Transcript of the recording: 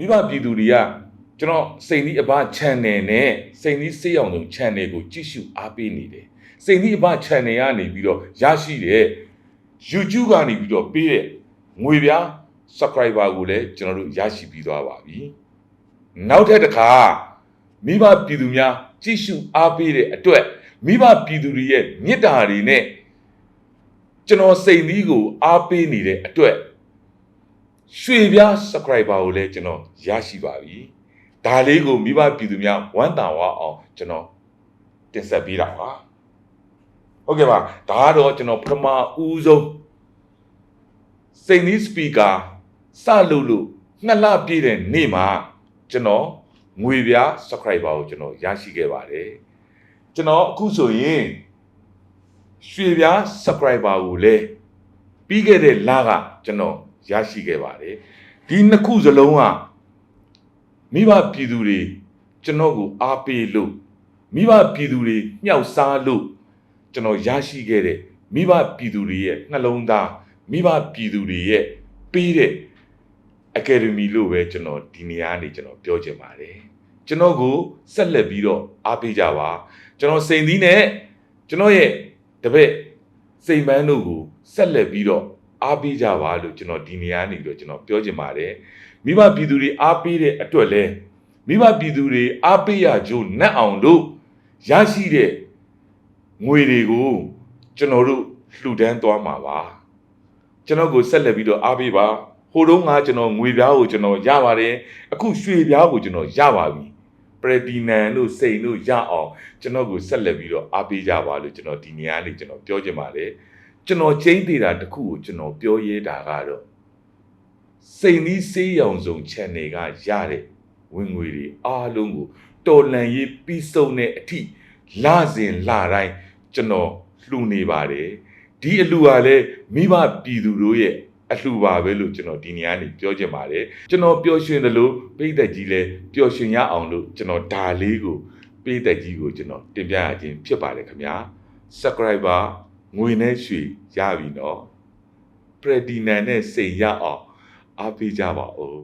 မိဘပြည်သူတွေကကျွန်တော်စိန်ဒီအဘ channel နဲ့စိန်ဒီစေးအောင်ဆုံး channel ကိုကြည့်ရှုအားပေးနေတယ်စိန်ဒီအဘ channel ကနေပြီးတော့ရရှိတဲ့ YouTube ကနေပြီးတော့ပေးတဲ့ငွေပြား subscriber ကိုလည်းကျွန်တော်တို့ရရှိပြီးသွားပါပြီနောက်ထပ်တစ်ခါမိဘပြည်သူများကြည့်ရှုအားပေးတဲ့အတွက်မိဘပြည်သူတွေရဲ့မေတ္တာတွေနဲ့ကျွန်တော်စိန်ဒီကိုအားပေးနေတဲ့အတွက် ရွှေပြား subscriber ကိုလည်းကျွန်တော်ရရှိပါပြီ။ဒါလေးကိုမိဘပြည်သူများဝမ်းသာဝအောင်ကျွန်တော်တင်ဆက်ပေးတာပါ။ဟုတ်ကဲ့ပါဒါကတော့ကျွန်တော်ပထမဦးဆုံးစိန်နီးစပီကာစလို့လို့နှစ်လပြည့်တဲ့နေ့မှာကျွန်တော်ငွေပြား subscriber ကိုကျွန်တော်ရရှိခဲ့ပါတယ်။ကျွန်တော်အခုဆိုရင်ရွှေပြား subscriber ကိုလည်းပြီးခဲ့တဲ့လကကျွန်တော် ရရှိခဲ့ပါတယ်ဒီနှစ်ခုစလုံးကမိဘပြည်သူတွေကျွန်တော်ကိုအားပေးလို့မိဘပြည်သူတွေမြောက်စားလို့ကျွန်တော်ရရှိခဲ့တဲ့မိဘပြည်သူတွေရဲ့နှလုံးသားမိဘပြည်သူတွေရဲ့ပေးတဲ့အကယ်ဒမီလို့ပဲကျွန်တော်ဒီနေရာကနေကျွန်တော်ပြောချင်ပါတယ်ကျွန်တော်ကိုဆက်လက်ပြီးတော့အားပေးကြပါကျွန်တော်စိန်သီးနဲ့ကျွန်တော်ရဲ့တပည့်စိန်ပန်းတို့ကိုဆက်လက်ပြီးတော့ အားပေးကြပါလို့ကျွန်တော်ဒီနေရာနေပြီးတော့ကျွန်တော်ပြောချင်ပါတယ်မိဘပြည်သူတွေအားပေးတဲ့အတွက်လဲမိဘပြည်သူတွေအားပေးရကြိုးနှက်အောင်လို့ရရှိတဲ့ငွေတွေကိုကျွန်တော်တို့လှူဒန်းသွားမှာပါကျွန်တော်ကိုဆက်လက်ပြီးတော့အားပေးပါဟိုတုန်းကကျွန်တော်ငွေပြားကိုကျွန်တော်ရပါတယ်အခုရွှေပြားကိုကျွန်တော်ရပါပြီပရတီနန်တို့စိန်တို့ရအောင်ကျွန်တော်ကိုဆက်လက်ပြီးတော့အားပေးကြပါလို့ကျွန်တော်ဒီနေရာလေးကျွန်တော်ပြောချင်ပါတယ် ကျွန်တော်ချင်းသေးတာတစ်ခုကိုကျွန်တော်ပြောရဲတာကတော့စိန်သီးစေးရောင်စုံ channel ကရတဲ့ဝင်ငွေတွေအားလုံးကိုတော်လန်ရေးပြီးဆုံးတဲ့အထိလစဉ်လတိုင်းကျွန်တော်လှူနေပါတယ်ဒီအလှူကလည်းမိဘပြည်သူတို့ရဲ့အလှူပါပဲလို့ကျွန်တော်ဒီနေရာနေပြောချင်ပါတယ်ကျွန်တော်ပျော်ရွှင်တယ်လို့ပိတ်သက်ကြီးလည်းပျော်ရွှင်ရအောင်လို့ကျွန်တော်ဒါလေးကိုပိတ်သက်ကြီးကိုကျွန်တော်တင်ပြရခြင်းဖြစ်ပါတယ်ခင်ဗျာ subscriber ငွေနဲ့ရွှေရပြီနော်ပရဒီနန်နဲ့စိန်ရအောင်အားပေးကြပါဦး